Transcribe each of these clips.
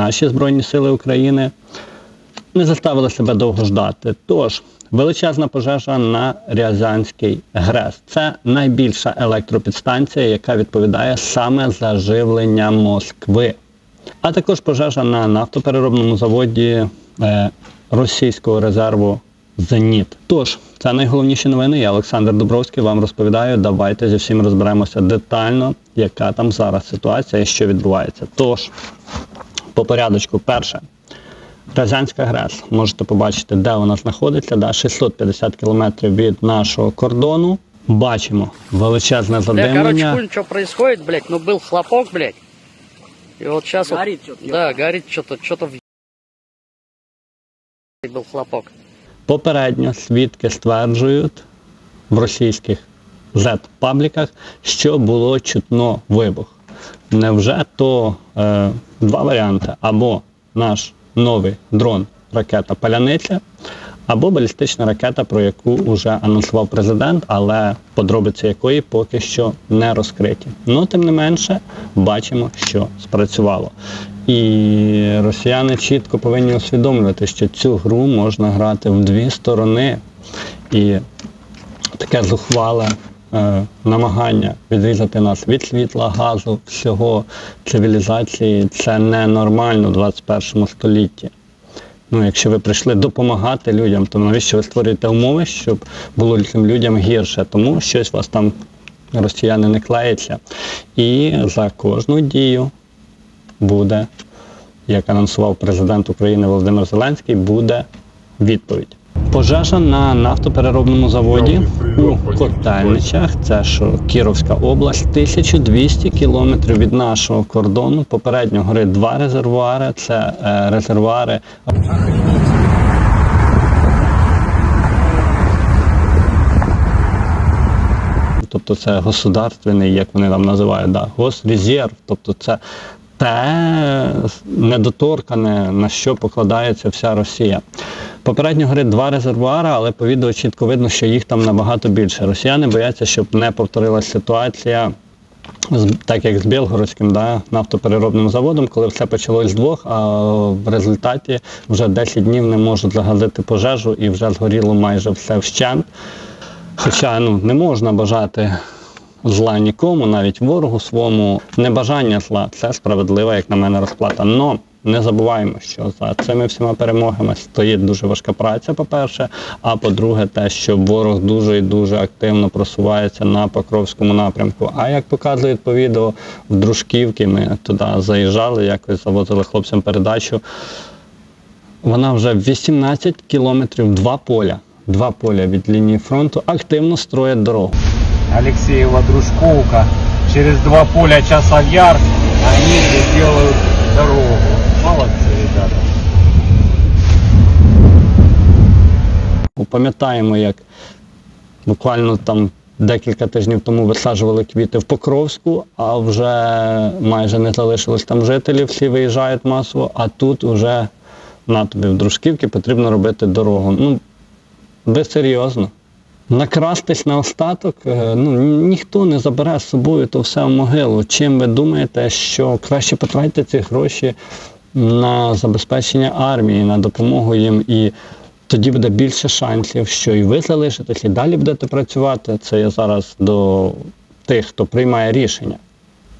наші Збройні Сили України не заставили себе довго ждати. Тож, величезна пожежа на Рязанський ГРЕС. Це найбільша електропідстанція, яка відповідає саме за живлення Москви. А також пожежа на нафтопереробному заводі е, російського резерву Зеніт. Тож, це найголовніші новини. Я Олександр Дубровський вам розповідаю. Давайте зі всім розберемося детально, яка там зараз ситуація і що відбувається. Тож, по порядочку, перше. Рязанська ГРЕС. Можете побачити, де вона знаходиться. Да? 650 кілометрів від нашого кордону. Бачимо величезне Бля, короче, задимлення. хуй, что происходит, блядь, ну был хлопок, блядь. И вот сейчас Горит вот, что-то, Да, горит что-то, что-то в был хлопок. Попередньо свідки стверджують в російських Z-пабліках, що було чутно вибух. Невже то е, два варіанти: або наш новий дрон ракета Паляниця, або балістична ракета, про яку вже анонсував президент, але подробиці якої поки що не розкриті. Ну, тим не менше, бачимо, що спрацювало. І росіяни чітко повинні усвідомлювати, що цю гру можна грати в дві сторони. І таке зухвале намагання відрізати нас від світла, газу, всього цивілізації це ненормально в 21 столітті. Ну, якщо ви прийшли допомагати людям, то навіщо ви створюєте умови, щоб було цим людям гірше? Тому щось у вас там росіяни не клеяться. І за кожну дію буде, як анонсував президент України Володимир Зеленський, буде відповідь. Пожежа на нафтопереробному заводі у Котельничах, це що Кіровська область, 1200 кілометрів від нашого кордону. Попередньо горить два резервуари. Це е, резервуари тобто це государственний, як вони там називають, да, госрезерв, тобто це те недоторкане, на що покладається вся Росія. Попередньо горить два резервуари, але по відео чітко видно, що їх там набагато більше. Росіяни бояться, щоб не повторилася ситуація. Так як з Білгородським да, нафтопереробним заводом, коли все почалось з двох, а в результаті вже 10 днів не можуть загасити пожежу і вже згоріло майже все вщент. Хоча ну, не можна бажати зла нікому, навіть ворогу своєму. Небажання зла це справедлива, як на мене, розплата. Но не забуваємо, що за цими всіма перемогами стоїть дуже важка праця, по-перше. А по-друге, те, що ворог дуже і дуже активно просувається на Покровському напрямку. А як показують по відео, в Дружківки ми туди заїжджали, якось завозили хлопцям передачу. Вона вже 18 кілометрів, два поля. Два поля від лінії фронту активно строять дорогу. Алексеева Дружковка. Через два поля Часов Яр они делают дорогу. Молодцы, ребята. Пам'ятаємо, як буквально там декілька тижнів тому висаджували квіти в Покровську, а вже майже не залишилось там жителів, всі виїжджають масово, а тут вже на тобі в Дружківці потрібно робити дорогу. Ну, ви серйозно? Накрастись на остаток, е, ну ніхто не забере з собою то все в могилу. Чим ви думаєте, що краще потратьте ці гроші на забезпечення армії, на допомогу їм, і тоді буде більше шансів, що і ви залишитесь, і далі будете працювати. Це я зараз до тих, хто приймає рішення.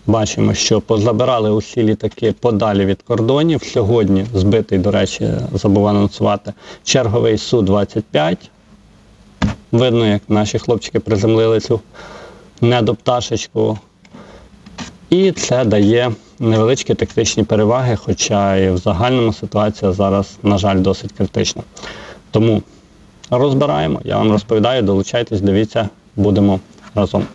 Бачимо, що позабирали усі літаки подалі від кордонів. Сьогодні збитий, до речі, забув анонсувати черговий Су-25. Видно, як наші хлопчики приземлили цю недопташечку. І це дає невеличкі тактичні переваги, хоча і в загальному ситуація зараз, на жаль, досить критична. Тому розбираємо, я вам розповідаю, долучайтесь, дивіться, будемо разом.